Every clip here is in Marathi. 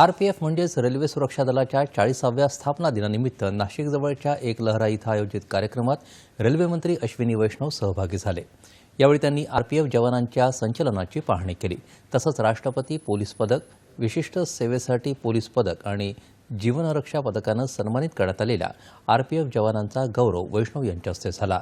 आरपीएफ म्हणजेच रेल्वे सुरक्षा दलाच्या चाळीसाव्या स्थापना दिनानिमित्त नाशिकजवळच्या एक लहरा इथं आयोजित कार्यक्रमात रेल्वेमंत्री अश्विनी वैष्णव सहभागी झाले. यावेळी त्यांनी आरपीएफ जवानांच्या संचलनाची पाहणी केली. तसंच राष्ट्रपती पोलीस पदक विशिष्ट सेवेसाठी पोलीस पदक आणि जीवनरक्षा पदकानं सन्मानित करण्यात आलेल्या आरपीएफ जवानांचा गौरव वैष्णव यांच्या हस्ते झाला.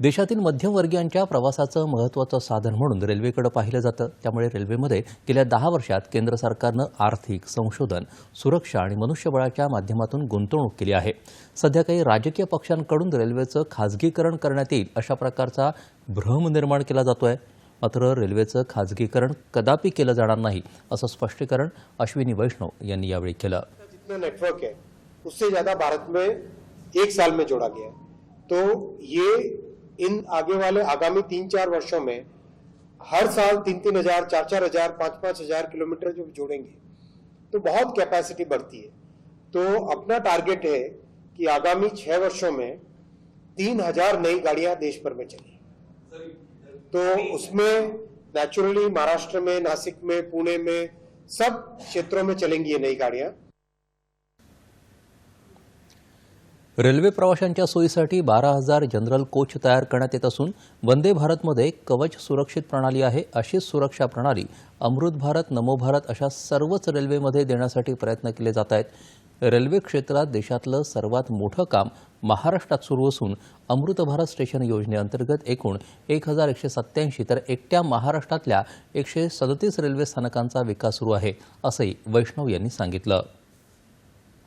देशातील मध्यमवर्गीयांच्या प्रवासाचं महत्त्वाचं साधन म्हणून रेल्वेकडे पाहिलं जातं. त्यामुळे रेल्वेमध्ये गेल्या दहा वर्षात केंद्र सरकारनं आर्थिक संशोधन सुरक्षा आणि मनुष्यबळाच्या माध्यमातून गुंतवणूक केली आहे. सध्या काही राजकीय पक्षांकडून रेल्वेचं खाजगीकरण करण्यात येईल अशा प्रकारचा भ्रम निर्माण केला जातोय. मात्र रेल्वेचं खाजगीकरण कदापि केलं जाणार नाही असं स्पष्टीकरण अश्विनी वैष्णव यांनी यावेळी केलं. जितना नेटवर्क है उससे ज्यादा भारत में एक साल में जोड़ा गया तो ये इन आगे वाले आगामी तीन चार वर्षों में हर साल तीन तीन हज़ार चार चार हज़ार पाँच पाँच हज़ार किलोमीटर जो जोड़ेंगे तो बहुत कैपेसिटी बढ़ती है। तो अपना टारगेट है कि आगामी छह वर्षों में तीन हज़ार नई गाड़ियाँ देश भर में चली। तो उसमें नेचुरली महाराष्ट्र में, नासिक में, पुणे में सब क्षेत्रों में चलेंगी ये नई गाड़ियाँ। रेल्वे प्रवाशांच्या सोयीसाठी बारा हजार जनरल कोच तयार करण्यात येत असून वंदे भारतमध्ये कवच सुरक्षित प्रणाली आहे अशीच सुरक्षा प्रणाली अमृत भारत नमो भारत अशा सर्वच रेल्वेमध्ये देण्यासाठी प्रयत्न केले जात आहेत. रेल्वे क्षेत्रात देशातलं सर्वात मोठं काम महाराष्ट्रात सुरू असून अमृत भारत स्टेशन योजनेअंतर्गत एकूण एक हजार एकशे सत्याऐंशी तर एकट्या महाराष्ट्रातल्या एकशे सदतीस रेल्वे स्थानकांचा विकास सुरू आहे असंही वैष्णव यांनी सांगितलं.